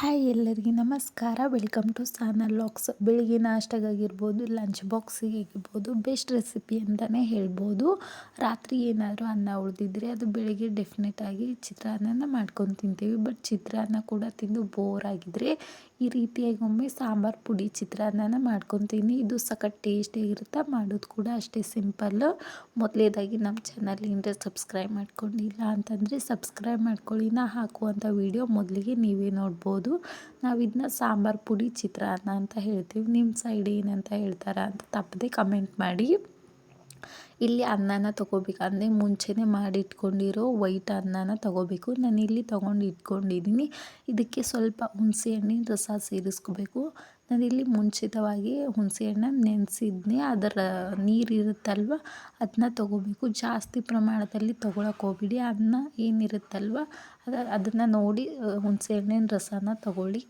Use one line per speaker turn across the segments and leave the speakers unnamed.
Hi ಎಲ್ಲರಿಗೆ ನಮಸ್ಕಾರ. Welcome to ಸಾನಲ್ LOX ಬೆಳಿಗ್ಗೆ ನಾಷ್ಟಾಗಿರ್ಬೋದು ಲಂಚ್ ಬಾಕ್ಸಿಗೆ ಆಗಿರ್ಬೋದು ಬೆಸ್ಟ್ ರೆಸಿಪಿ ಅಂತಲೇ ಹೇಳ್ಬೋದು. ರಾತ್ರಿ ಏನಾದರೂ ಅನ್ನ ಉಳಿದಿದ್ರೆ ಅದು ಬೆಳಿಗ್ಗೆ ಡೆಫಿನೆಟಾಗಿ ಚಿತ್ರಾನ್ನ ಮಾಡ್ಕೊಂಡು ತಿಂತೀವಿ. ಬಟ್ ಚಿತ್ರಾನ್ನ ಕೂಡ ತಿಂದು ಬೋರ್ ಆಗಿದ್ರೆ ಈ ರೀತಿಯಾಗಿ ಒಮ್ಮೆ ಸಾಂಬಾರು ಪುಡಿ ಚಿತ್ರಾನ್ನನ ಮಾಡ್ಕೊತೀನಿ ಇದು ಸಖತ್ ಟೇಸ್ಟಿಯಾಗಿರುತ್ತೆ ಮಾಡೋದು ಕೂಡ ಅಷ್ಟೇ ಸಿಂಪಲ್ ಮೊದಲೇದಾಗಿ ನಮ್ಮ ಚಾನಲ್ ಏನಾರ ಸಬ್ಸ್ಕ್ರೈಬ್ ಮಾಡ್ಕೊಂಡಿಲ್ಲ ಅಂತಂದರೆ ಸಬ್ಸ್ಕ್ರೈಬ್ ಮಾಡ್ಕೊಳ್ಳಿ. ನಾ ಹಾಕುವಂಥ ವೀಡಿಯೋ ಮೊದಲಿಗೆ ನೀವೇ ನೋಡ್ಬೋದು. ನಾವು ಇದನ್ನ ಸಾಂಬಾರು ಪುಡಿ ಚಿತ್ರಾನ್ನ ಅಂತ ಹೇಳ್ತೀವಿ. ನಿಮ್ಮ ಸೈಡ್ ಏನಂತ ಹೇಳ್ತಾರೆ ಅಂತ ತಪ್ಪದೆ ಕಮೆಂಟ್ ಮಾಡಿ. ಇಲ್ಲಿ ಅನ್ನನ ತೊಗೋಬೇಕು. ಅಂದರೆ ಮುಂಚೆನೇ ಮಾಡಿ ಇಟ್ಕೊಂಡಿರೋ ವೈಟ್ ಅನ್ನನ ತೊಗೋಬೇಕು. ನಾನು ಇಲ್ಲಿ ತೊಗೊಂಡು ಇಟ್ಕೊಂಡಿದ್ದೀನಿ ಇದಕ್ಕೆ ಸ್ವಲ್ಪ ಹುಣಸೆ ಹಣ್ಣಿನ ರಸ ಸೇರಿಸ್ಕೋಬೇಕು. ನಾನಿಲ್ಲಿ ಮುಂಚಿತವಾಗಿ ಹುಣಸೆ ಹಣ್ಣನ್ನು ನೆನೆಸಿದ್ನಿ. ಅದರ ನೀರು ಇರುತ್ತಲ್ವ? ಅದನ್ನ ತೊಗೋಬೇಕು. ಜಾಸ್ತಿ ಪ್ರಮಾಣದಲ್ಲಿ ತೊಗೊಳಕ್ಕೆ ಹೋಗ್ಬಿಡಿ. ಅನ್ನ ಏನಿರುತ್ತಲ್ವ? ಅದ, ಅದನ್ನು ನೋಡಿ ಹುಣಸೆ ಹಣ್ಣಿನ ರಸನ ತೊಗೊಳ್ಳಿ.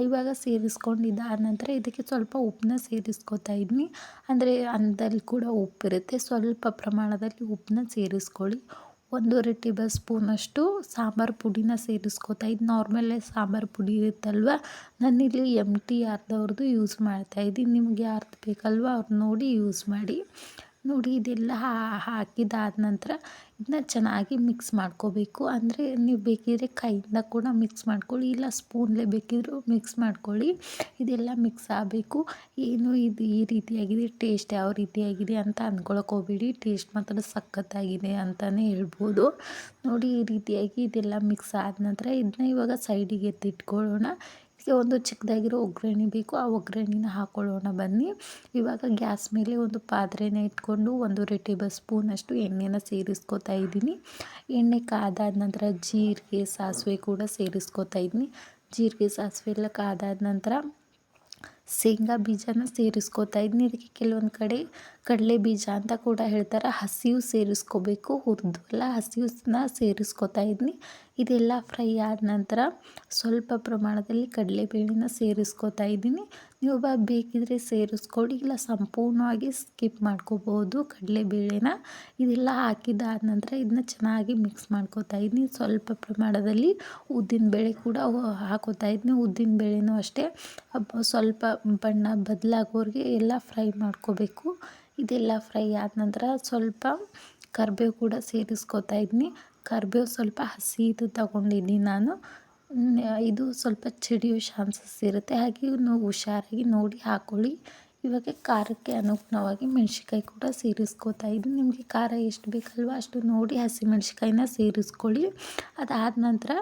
ಇವಾಗ ಸೇರಿಸ್ಕೊಂಡಿದ್ದ ನಂತರ ಇದಕ್ಕೆ ಸ್ವಲ್ಪ ಉಪ್ಪನ್ನ ಸೇರಿಸ್ಕೊತಾ ಇದ್ನಿ. ಅಂದರೆ ಅನ್ನದಲ್ಲಿ ಕೂಡ ಉಪ್ಪಿರುತ್ತೆ. ಸ್ವಲ್ಪ ಪ್ರಮಾಣದಲ್ಲಿ ಉಪ್ಪನ್ನ ಸೇರಿಸ್ಕೊಳ್ಳಿ. ಒಂದೂವರೆ ಟೇಬಲ್ ಸ್ಪೂನಷ್ಟು ಸಾಂಬಾರು ಪುಡಿನ ಸೇರಿಸ್ಕೊತಾ, ಇದು ನಾರ್ಮಲ್ ಸಾಂಬಾರು ಪುಡಿ ಇರುತ್ತಲ್ವ? ನಾನಿಲ್ಲಿ ಎಂ ಟಿ ಅರ್ಧವ್ರದ್ದು ಯೂಸ್ ಮಾಡ್ತಾಯಿದ್ದೀನಿ ನಿಮಗೆ ಅರ್ಧ ಬೇಕಲ್ವ ಅವ್ರು ನೋಡಿ ಯೂಸ್ ಮಾಡಿ. ನೋಡಿ ಇದೆಲ್ಲ ಹಾಕಿದಾದ ನಂತರ ಇದನ್ನ ಚೆನ್ನಾಗಿ ಮಿಕ್ಸ್ ಮಾಡ್ಕೋಬೇಕು. ಅಂದರೆ ನೀವು ಬೇಕಿದ್ರೆ ಕೈಯಿಂದ ಕೂಡ ಮಿಕ್ಸ್ ಮಾಡ್ಕೊಳ್ಳಿ, ಇಲ್ಲ ಸ್ಪೂನ್ಲೇ ಬೇಕಿದ್ರೂ ಮಿಕ್ಸ್ ಮಾಡ್ಕೊಳ್ಳಿ. ಇದೆಲ್ಲ ಮಿಕ್ಸ್ ಆಗಬೇಕು. ಏನು ಇದು ಈ ರೀತಿಯಾಗಿದೆ ಟೇಸ್ಟ್ ಯಾವ ರೀತಿಯಾಗಿದೆ ಅಂತ ಅಂದ್ಕೊಳಕ್ಕೆ ಟೇಸ್ಟ್ ಮಾತ್ರ ಸಖತ್ತಾಗಿದೆ ಅಂತಲೇ ಹೇಳ್ಬೋದು. ನೋಡಿ ಈ ರೀತಿಯಾಗಿ ಇದೆಲ್ಲ ಮಿಕ್ಸ್ ಆದ ನಂತರ ಇದನ್ನ ಇವಾಗ ಸೈಡಿಗೆ ಎತ್ತಿಟ್ಕೊಳ್ಳೋಣ. ಇದಕ್ಕೆ ಒಂದು ಚಿಕ್ಕದಾಗಿರೋ ಒಗ್ಗರಣೆ ಬೇಕು, ಆ ಒಗ್ಗರಣೆನ ಹಾಕ್ಕೊಳ್ಳೋಣ ಬನ್ನಿ. ಇವಾಗ ಗ್ಯಾಸ್ ಮೇಲೆ ಒಂದು ಪಾತ್ರೆನ ಇಟ್ಕೊಂಡು ಒಂದೂವರೆ ಟೇಬಲ್ ಸ್ಪೂನಷ್ಟು ಎಣ್ಣೆನ ಸೇರಿಸ್ಕೊತಾ ಇದ್ದೀನಿ. ಎಣ್ಣೆ ಕಾದಾದ ನಂತರ ಜೀರಿಗೆ, ಸಾಸಿವೆ ಕೂಡ ಸೇರಿಸ್ಕೊತಾ ಇದ್ದೀನಿ. ಜೀರಿಗೆ, ಸಾಸಿವೆ ಎಲ್ಲ ಕಾದಾದ ನಂತರ ಶೇಂಗಾ ಬೀಜನ ಸೇರಿಸ್ಕೊತಾ ಇದ್ದೀನಿ. ಇದಕ್ಕೆ ಕೆಲವೊಂದು ಕಡೆ ಕಡಲೆ ಬೀಜ ಅಂತ ಕೂಡ ಹೇಳ್ತಾರೆ. ಹಸಿವು ಸೇರಿಸ್ಕೋಬೇಕು, ಹುರಿದು ಎಲ್ಲ ಹಸಿವನ್ನ ಸೇರಿಸ್ಕೊತಾ ಇದ್ದೀನಿ. ಇದೆಲ್ಲ ಫ್ರೈ ಆದ ನಂತರ ಸ್ವಲ್ಪ ಪ್ರಮಾಣದಲ್ಲಿ ಕಡಲೆಬೇಳೆನ ಸೇರಿಸ್ಕೊತಾ ಇದ್ದೀನಿ. ನೀವು ಬೇಕಿದ್ರೆ ಸೇರಿಸ್ಕೊಳ್ಳಿ ಇಲ್ಲ ಸಂಪೂರ್ಣವಾಗಿ ಸ್ಕಿಪ್ ಮಾಡ್ಕೋಬೋದು ಕಡಲೆಬೇಳೆನ. ಇದೆಲ್ಲ ಹಾಕಿದ್ದಾದ ನಂತರ ಇದನ್ನ ಚೆನ್ನಾಗಿ ಮಿಕ್ಸ್ ಮಾಡ್ಕೋತಾ ಇದ್ದೀನಿ. ಸ್ವಲ್ಪ ಪ್ರಮಾಣದಲ್ಲಿ ಉದ್ದಿನಬೇಳೆ ಕೂಡ ಹಾಕೋತಾ ಇದ್ದೀನಿ. ಉದ್ದಿನಬೇಳೆನೂ ಅಷ್ಟೇ. ಸ್ವಲ್ಪ ಬಣ್ಣ ಬದಲಾಗೋರಿಗೆ ಎಲ್ಲ ಫ್ರೈ ಮಾಡ್ಕೋಬೇಕು. ಇದೆಲ್ಲ ಫ್ರೈ ಆದ ನಂತರ ಸ್ವಲ್ಪ ಕರಿಬೇವು ಕೂಡ ಸೇರಿಸ್ಕೊತಾ ಇದ್ದೀನಿ. ಕರಿಬೇವು ಸ್ವಲ್ಪ ಹಸಿದು ತಗೊಂಡಿದ್ದೀನಿ ನಾನು. ಇದು ಸ್ವಲ್ಪ ಚಿಡಿಯೋ ಚಾನ್ಸಸ್ ಇರುತ್ತೆ. ಹಾಗೆ ನೀವು ಹುಷಾರಾಗಿ ನೋಡಿ ಹಾಕ್ಕೊಳ್ಳಿ ಇವಾಗ ಖಾರಕ್ಕೆ ಅನುಗುಣವಾಗಿ ಮೆಣ್ಸಿನ್ಕಾಯಿ ಕೂಡ ಸೇರಿಸ್ಕೋತಾ ಇದ್ದೀನಿ. ನಿಮಗೆ ಖಾರ ಎಷ್ಟು ಬೇಕಲ್ವ ಅಷ್ಟು ನೋಡಿ ಹಸಿಮೆಣ್ಸಿಕಾಯಿನ ಸೇರಿಸ್ಕೊಳ್ಳಿ. ಅದಾದ ನಂತರ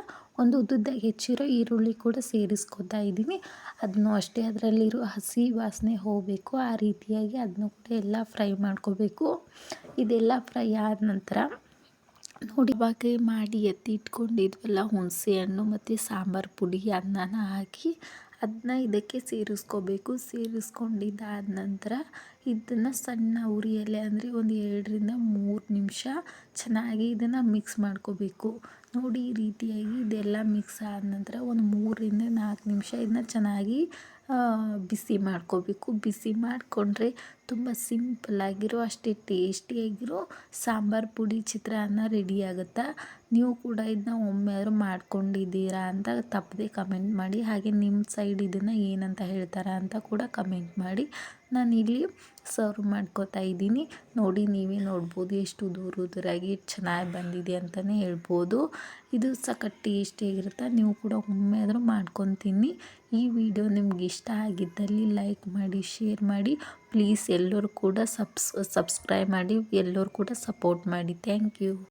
ಒಂದು ಉದ್ದುದ್ದಾಗಿ ಹೆಚ್ಚಿರೋ ಈರುಳ್ಳಿ ಕೂಡ ಸೇರಿಸ್ಕೊತಾ ಇದ್ದೀನಿ. ಅದನ್ನು ಅಷ್ಟೇ ಅದರಲ್ಲಿರೋ ಹಸಿ ವಾಸನೆ ಹೋಗಬೇಕು. ಆ ರೀತಿಯಾಗಿ ಅದನ್ನು ಕೂಡ ಎಲ್ಲ ಫ್ರೈ ಮಾಡ್ಕೋಬೇಕು. ಇದೆಲ್ಲ ಫ್ರೈ ಆದ ನಂತರ ನೋಡಿ, ಇವಾಗ ಮಾಡಿ ಎತ್ತಿ ಇಟ್ಕೊಂಡಿದ್ವಲ್ಲ ಹುಣಸೆ ಹಣ್ಣು ಮತ್ತು ಸಾಂಬಾರು ಪುಡಿ, ಅನ್ನನ ಹಾಕಿ ಅದನ್ನ ಇದಕ್ಕೆ ಸೇರಿಸ್ಕೋಬೇಕು. ಸೇರಿಸ್ಕೊಂಡಿದ್ದಾದ ನಂತರ ಇದನ್ನು ಸಣ್ಣ ಉರಿಯಲ್ಲೇ ಅಂದರೆ ಒಂದು ಎರಡರಿಂದ ಮೂರು ನಿಮಿಷ ಚೆನ್ನಾಗಿ ಇದನ್ನು ಮಿಕ್ಸ್ ಮಾಡ್ಕೋಬೇಕು. ನೋಡಿ, ಈ ರೀತಿಯಾಗಿ ಇದೆಲ್ಲ ಮಿಕ್ಸ್ ಆದ ನಂತರ ಒಂದು ಮೂರರಿಂದ ನಾಲ್ಕು ನಿಮಿಷ ಇದನ್ನ ಚೆನ್ನಾಗಿ ಬಿಸಿ ಮಾಡ್ಕೋಬೇಕು. ಬಿಸಿ ಮಾಡಿಕೊಂಡ್ರೆ ತುಂಬ ಸಿಂಪಲ್ಲಾಗಿರೋ ಅಷ್ಟೇ ಟೇಸ್ಟಿಯಾಗಿರೋ ಸಾಂಬಾರು ಪುಡಿ ಚಿತ್ರಾನ್ನ ರೆಡಿ ಆಗುತ್ತೆ? ನೀವು ಕೂಡ ಇದನ್ನ ಒಮ್ಮೆ ಆದರೂ ಮಾಡ್ಕೊಂಡಿದ್ದೀರಾ ಅಂತ ತಪ್ಪದೆ ಕಮೆಂಟ್ ಮಾಡಿ. ಹಾಗೆ ನಿಮ್ಮ ಸೈಡ್ ಇದನ್ನು ಏನಂತ ಹೇಳ್ತಾರ ಅಂತ ಕೂಡ ಕಮೆಂಟ್ ಮಾಡಿ. ನಾನು ಇಲ್ಲಿ ಸರ್ವ್ ಮಾಡ್ಕೋತಾ ಇದ್ದೀನಿ. ನೋಡಿ, ನೀವೇ ನೋಡ್ಬೋದು ಎಷ್ಟು ದೂರ ಉದುರಾಗಿ ಚೆನ್ನಾಗಿ ಬಂದಿದೆ ಅಂತಲೇ ಹೇಳ್ಬೋದು. ಇದು ಸಖತ್ ಟೇಸ್ಟಿಯಾಗಿರುತ್ತೆ? ನೀವು ಕೂಡ ಒಮ್ಮೆ ಆದರೂ ಮಾಡ್ಕೊತೀನಿ. ಈ ವಿಡಿಯೋ ನಿಮ್ಗೆ ಇಷ್ಟ ಆಗಿದ್ದಲ್ಲಿ ಲೈಕ್ ಮಾಡಿ ಶೇರ್ ಮಾಡಿ. ಪ್ಲೀಸ್ ಎಲ್ಲರೂ ಕೂಡ ಸಬ್ಸ್ ಸಬ್ಸ್ಕ್ರೈಬ್ ಮಾಡಿ ಎಲ್ಲರೂ ಕೂಡ ಸಪೋರ್ಟ್ ಮಾಡಿ. Thank you